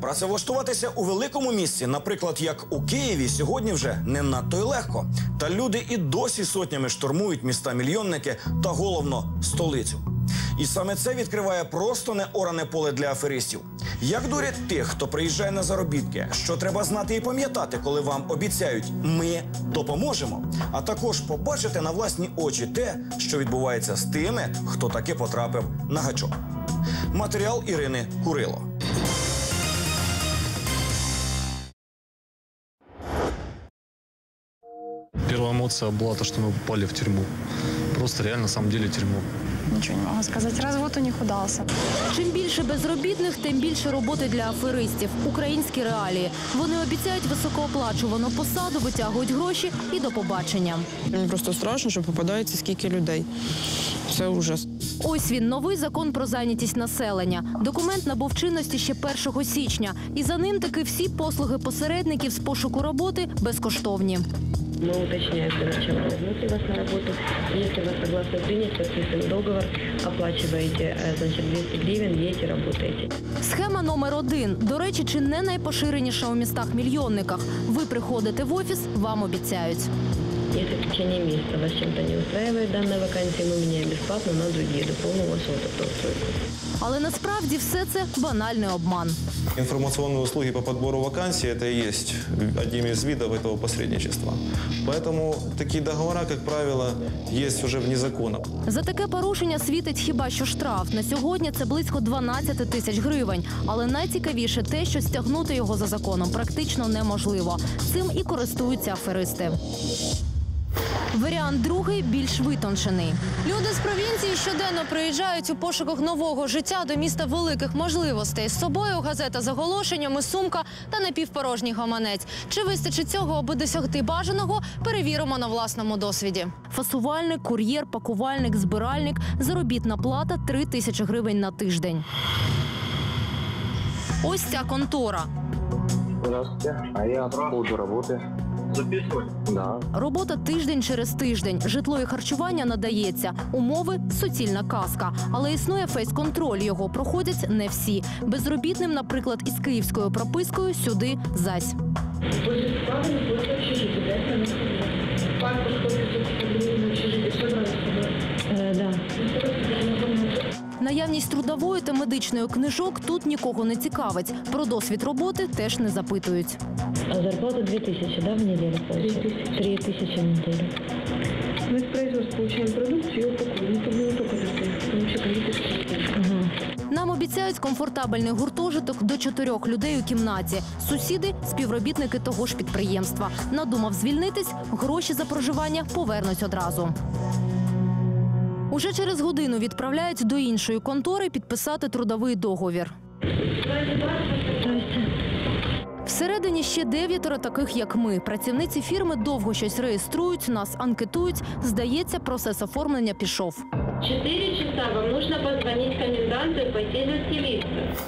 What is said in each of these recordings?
Працевлаштуватися у великому місті, наприклад, як у Києві, сьогодні вже не надто й легко. Та люди і досі сотнями штурмують міста мільйонники та головно столицю. І саме це відкриває просто неоране поле для аферистів. Як дурять тих, хто приїжджає на заробітки, що треба знати і пам'ятати, коли вам обіцяють ми допоможемо, а також побачити на власні очі те, що відбувається з тими, хто таки потрапив на гачок. Матеріал Ірини Курило. Первая эмоция была то, что мы попали в тюрьму. Просто реально, на самом деле, тюрьму. Ничего не могу сказать. Развод у них удался. Чим більше безробітних, тим більше роботи для аферистів. Українські реалії. Вони обіцяють високооплачувану посаду, витягують гроші і до побачення. Мені просто страшно, що попадається скільки людей. Це ужас. Ось він новий закон про зайнятість населення. Документ набув чинності ще 1 січня, і за ним таки всі послуги посередників з пошуку роботи безкоштовні. Мы уточняем для начала, возьмут ли вас на работу. Если вас согласны принять, подписываем договор, оплачиваете, э, значит, 200 гривен, едете, работаете. Схема номер один. До речі, чи не найпоширеніша у містах-мільйонниках. Ви приходите в офіс, вам обіцяють. Если в течение месяца вас чем-то не устраивает данная вакансия, мы меняем бесплатно на другие до полного вашего трудоустройства. Але насправді все це банальний обман. Информационные услуги по подбору вакансий – это и есть одним из видов этого посредничества. Поэтому такие договора, как правило, есть уже вне закона. За таке порушення світить хіба що штраф. На сьогодні це близько 12 тисяч гривень. Але найцікавіше те, що стягнути його за законом практично неможливо. Цим і користуються аферисти. Варіант другий більш витончений. Люди з провінції щоденно приїжджають у пошуках нового життя до міста великих можливостей. З собою газета з оголошеннями, сумка та напівпорожній гаманець. Чи вистачить цього, аби досягти бажаного, перевіримо на власному досвіді. Фасувальник, кур'єр, пакувальник, збиральник, заробітна плата 3 тисячі гривень на тиждень. Ось ця контора. Здравствуйте. А я работы. Записывать? Да. Робота тиждень через тиждень. Житло і харчування надається. Умови суцільна казка. Але існує фейс-контроль. Його проходять не всі. Безробітним, наприклад, із київською пропискою сюди зась. Э, Наявність трудової та медичної книжок тут нікого не цікавить. Про досвід роботи теж не запитують. А зарплата 2000, да, в неделю получается? 3000 в неделю. Мы с производства получаем продукцию и упаковываем. Это было только такое. Вообще кондитерская. Нам обіцяють комфортабельний гуртожиток до чотирьох людей у кімнаті. Сусіди співробітники того ж підприємства. Надумав звільнитись, гроші за проживання повернуть одразу. Уже через годину відправляють до іншої контори підписати трудовий договір. Всередині ще дев'ятеро таких, як ми. Працівниці фірми довго щось реєструють, нас анкетують. Здається, процес оформлення пішов. Четыре часа вам нужно позвонить коменданту и пойти заселиться.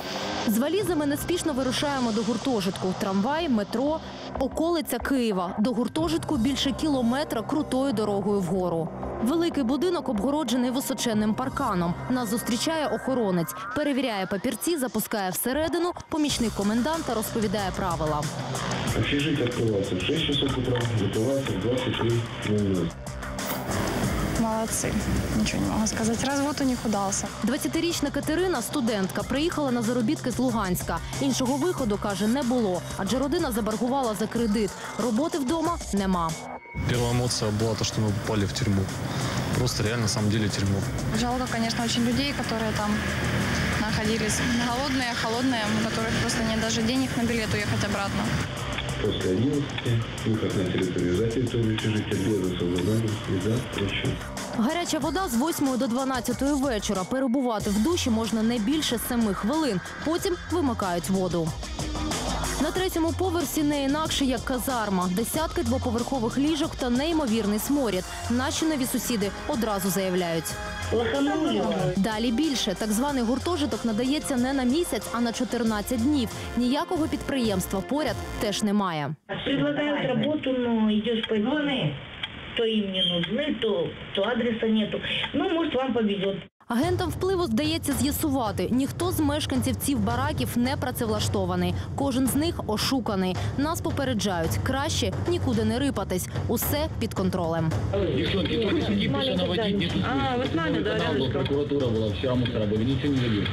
З валізами неспішно вирушаємо до гуртожитку. Трамвай, метро, околиця Києва. До гуртожитку більше кілометра крутою дорогою вгору. Великий будинок обгороджений височенним парканом. Нас зустрічає охоронець, перевіряє папірці, запускає всередину. Помічник коменданта розповідає правила. Общежитие открывается в 6 часов утра, закрывается в 23.00. Молодцы. Ничего не могу сказать. Развод у них удался. 20-річна Катерина, студентка, приїхала на заробітки з Луганська. Іншого виходу каже не було, адже родина заборгувала за кредит. Роботи вдома нема. Первая эмоция была то, что мы попали в тюрьму. Просто реально, на самом деле, тюрьму. Жалко, конечно, очень людей, которые там находились. Голодные, холодные, у которых просто нет даже денег на билет уехать обратно. После 11 выход на территорию, за территорию общежития без освобождения и за прощу. Гаряча вода з 8 до 12 вечора. Перебувати в душі можна не більше 7 хвилин. Потім вимикають воду. На третьому поверсі не інакше як казарма, десятки двоповерхових ліжок та неймовірний сморід. Наші нові сусіди одразу заявляють. Далі більше так званий гуртожиток надається не на місяць, а на 14 днів. Ніякого підприємства поряд теж немає. Предлагают работу, но идешь по то им не нужны, то, то адреса нету. Ну, может, вам повезет. Агентам впливу здається з'ясувати. Ніхто з мешканців цих бараків не працевлаштований. Кожен з них ошуканий. Нас попереджають краще нікуди не рипатись. Усе під контролем. Девчонки, только судьи пишут наводить, не тут. А, вы с нами, да, Там была рядышком? прокуратура была, вчера мусора были, ничего не забили.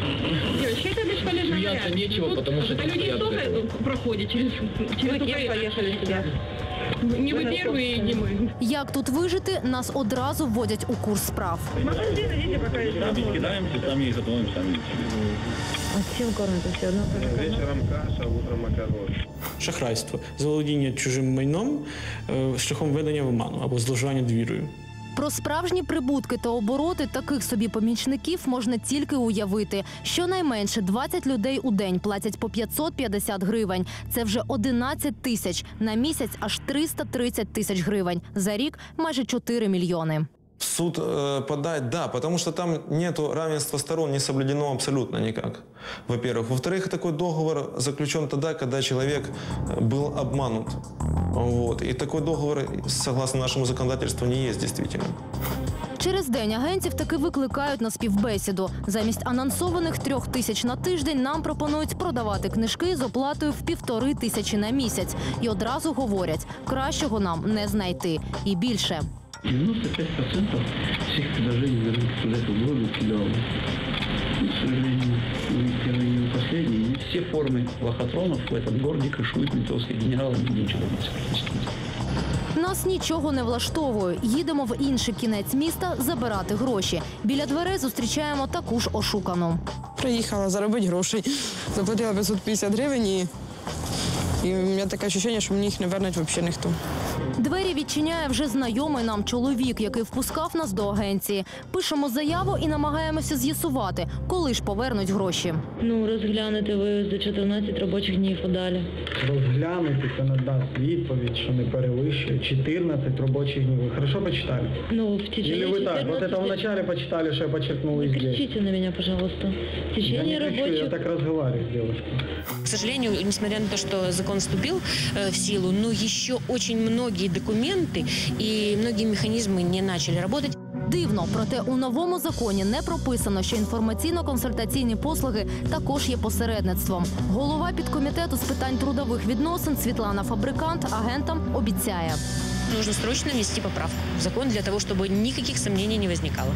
Девочки, это бесполезно. Смеяться нечего, потому что Это люди стоят столько этого. проходят через... через Вы кем поехали сюда? Не вы первые, и не мы. Як тут вижити, нас одразу вводять у курс справ. Магазин идите, пока есть Сами кидаемся, сами их готовим, сами. А чем кормите? Все одно Вечером каша, утром макароны. шахрайство, заволодіння чужим майном е, шляхом ведення в оману або зловживання двірою. Про справжні прибутки та обороти таких собі помічників можна тільки уявити. Щонайменше 20 людей у день платять по 550 гривень. Це вже 11 тисяч. На місяць аж 330 тисяч гривень. За рік майже 4 мільйони В суд э, подать, да, потому что там нету равенства сторон, не соблюдено абсолютно никак. Во-первых. Во-вторых, такой договор заключен тогда, когда человек э, был обманут. Вот. И такой договор, согласно нашему законодательству, не есть действительным. Через день агентів таки викликають на співбесіду. Замість анонсованих трьох тисяч на тиждень нам пропонують продавати книжки з оплатою в півтори тисячі на місяць. І одразу говорять, кращого нам не знайти. І більше. 95% всех предложений за, за эту году кидал. И, к сожалению, вы первые не последние. Все формы лохотронов в этом городе крышуют ментовские генералы, ничего не практически. Нас нічого не влаштовує. Їдемо в інший кінець міста забирати гроші. Біля дверей зустрічаємо таку ж ошукану. Приїхала заробити грошей. Заплатила 550 гривень і, і у мене таке відчуття, що мені їх не вернуть взагалі ніхто. Двері відчиняє вже знайомий нам чоловік, який впускав нас до агенції. Пишемо заяву і намагаємося з'ясувати, коли ж повернуть гроші. Ну, розглянути ви за 14 робочих днів подалі. розглянути та надасть відповідь, що не перевищує 14 робочих днів. Ви хорошо почитали? Ну, в течение Или вы так, вот 14 это вначале почитали, что я подчеркнул Не везде? кричите на меня, пожалуйста. В Я течение не кричу, рабочих... я так разговариваю с девушкой. К сожалению, несмотря на то, что закон вступил э, в силу, но еще очень многие документы и многие механизмы не начали работать. Дивно, проте у новому законі не прописано, що інформаційно-консультаційні послуги також є посередництвом. Голова підкомітету з питань трудових відносин Світлана Фабрикант агентам обіцяє Нужно срочно внести поправку в закон для того, чтобы никаких сомнений не возникало.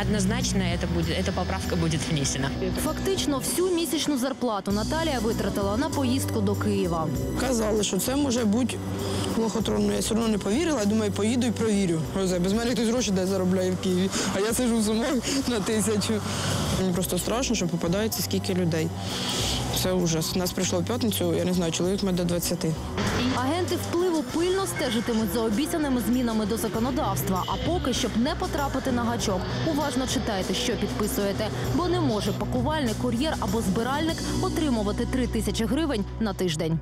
Однозначно это будет, эта поправка будет внесена. Фактично всю місячну зарплату Наталія витратила на поїздку до Києва. Казали, що це може бути лохотронно. Я все одно не повірила, думаю, поїду і провірю. Оце, Без мене хтось гроші де заробляє в Києві, а я сижу сама на тисячу. Мені просто страшно, що попадається скільки людей. Це ужас. Нас прийшло в п'ятницю, я не знаю, чоловік ми до 20. Агенти впливу пильно стежитимуть за обіцяними змінами до законодавства. А поки, щоб не потрапити на гачок, уважно читайте, що підписуєте, бо не може пакувальник, кур'єр або збиральник отримувати три тисячі гривень на тиждень.